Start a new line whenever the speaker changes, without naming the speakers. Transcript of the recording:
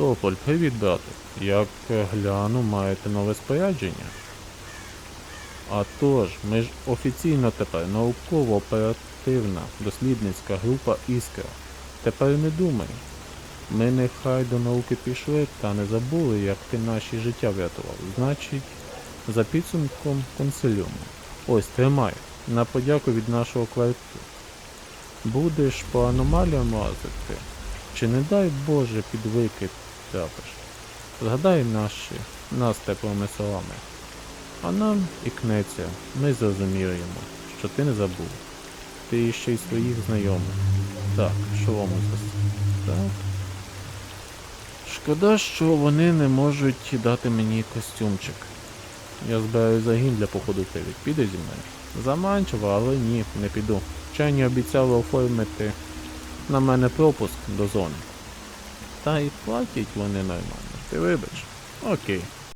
Тополь, привіт, брате. Як гляну, маєте нове спорядження? А тож, ми ж офіційно тепер науково-оперативна дослідницька група Іскра. Тепер не думай. Ми нехай до науки пішли та не забули, як ти наші життя врятував. Значить, за підсумком консиліуму. Ось тримай. На подяку від нашого кварту. Будеш по аномаліям лазити, чи не дай Боже під викид трапиш. Згадай наші нас теплими словами. А нам і кнеться, ми зрозуміємо, що ти не забув. Ти ще й своїх знайомих. Так, шолому. Так. Шкода, що вони не можуть дати мені костюмчик. Я збираю загін для походу в Піде зі мною. Заманчиво, але ні, не піду. Вчені обіцяли оформити на мене пропуск до зони. Та й платять вони нормально. Ти вибач. Окей.